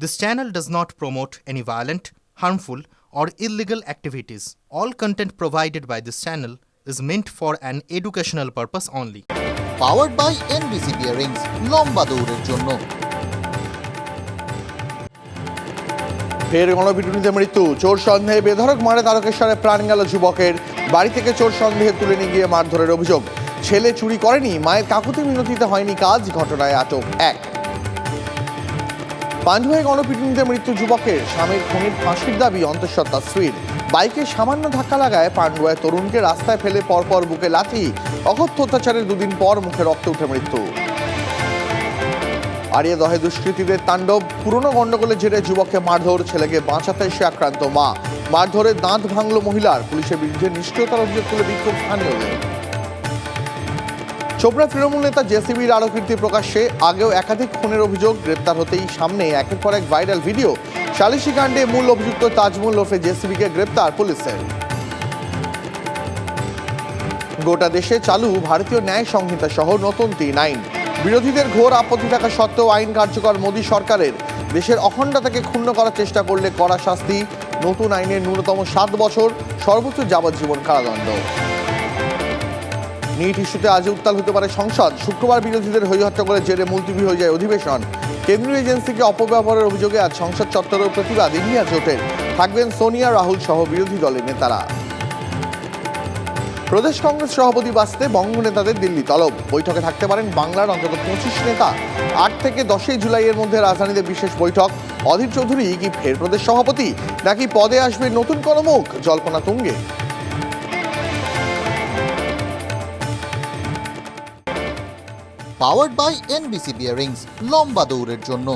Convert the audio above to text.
This channel does not promote any violent, harmful, or illegal activities. All content provided by this channel is meant for an educational purpose only. Powered by NBC bearings লম্বা দৌড়ের জন্য ফের গণপিটুনিতে মৃত্যু চোর সন্দেহে বেধড়ক মারে তারকেশ্বরে প্রাণ গেল যুবকের বাড়ি থেকে চোর সন্দেহে তুলে নিয়ে গিয়ে মারধরের অভিযোগ ছেলে চুরি করেনি মায়ের কাকুতি মিনতিতে হয়নি কাজ ঘটনায় আটক এক পাঞ্জুয়ায় গণপিটুনিতে মৃত্যু যুবকের স্বামীর খুনির ফাঁসির দাবি অন্তঃসত্ত্বা স্ত্রীর। বাইকে সামান্য ধাক্কা লাগায় পান্ডুয়ায় তরুণকে রাস্তায় ফেলে পরপর বুকে লাথি, অকথ্য অত্যাচারের দুদিন পর মুখে রক্ত উঠে মৃত্যু। আরিয়া দহে দুষ্কৃতীদের তাণ্ডব, পুরনো গন্ডগোলের জেরে যুবককে মারধর, ছেলেকে বাঁচাতে এসে আক্রান্ত মা। মারধরে দাঁত ভাঙল মহিলার, পুলিশের বিরুদ্ধে নিষ্ক্রিয়তার অভিযোগ তুলে বিক্ষোভ স্থানীয়দের। চোপড়া তৃণমূল নেতা জেসিবির আরও কীর্তি প্রকাশ্যে, আগেও একাধিক খুনের অভিযোগ গ্রেপ্তার হতেই সামনে একের পর এক ভাইরাল ভিডিও। সালিশি কাণ্ডে মূল অভিযুক্ত তাজমুল ওরফে জেসিবিকে গ্রেপ্তার পুলিশের। গোটা দেশে চালু ভারতীয় ন্যায় সংহিতা সহ নতুন তিন আইন। বিরোধীদের ঘোর আপত্তি থাকা সত্ত্বেও আইন কার্যকর মোদী সরকারের। দেশের অখণ্ডতাকে ক্ষুণ্ণ করার চেষ্টা করলে কড়া শাস্তি। নতুন আইনের ন্যূনতম সাত বছর সর্বোচ্চ যাবজ্জীবন কারাদণ্ড। নিট ইস্যুতে আজ উত্তাল হতে পারে সংসদ। শুক্রবার বিরোধীদের হইহট্টগোলের জেরে মুলতবি হয়ে যায় অধিবেশন। কেন্দ্রীয় এজেন্সিকে অপব্যবহারের অভিযোগে আজ সংসদ চত্বরেও প্রতিবাদ ইন্ডিয়া জোটের। থাকবেন সোনিয়া, রাহুল সহ বিরোধী দলের নেতারা। প্রদেশ কংগ্রেস সভাপতি বাঁচতে বঙ্গ নেতাদের দিল্লি তলব। বৈঠকে থাকতে পারেন বাংলার অন্তত পঁচিশ নেতা। আট থেকে দশই জুলাইয়ের মধ্যে রাজধানীতে বিশেষ বৈঠক। অধীর চৌধুরী কি ফের প্রদেশ সভাপতি? নাকি পদে আসবে নতুন কোনো মুখ জল্পনা তুঙ্গে। পাওয়ার্ড বাই এনবিসি বিয়ারিংস লম্বা দৌড়ের জন্য।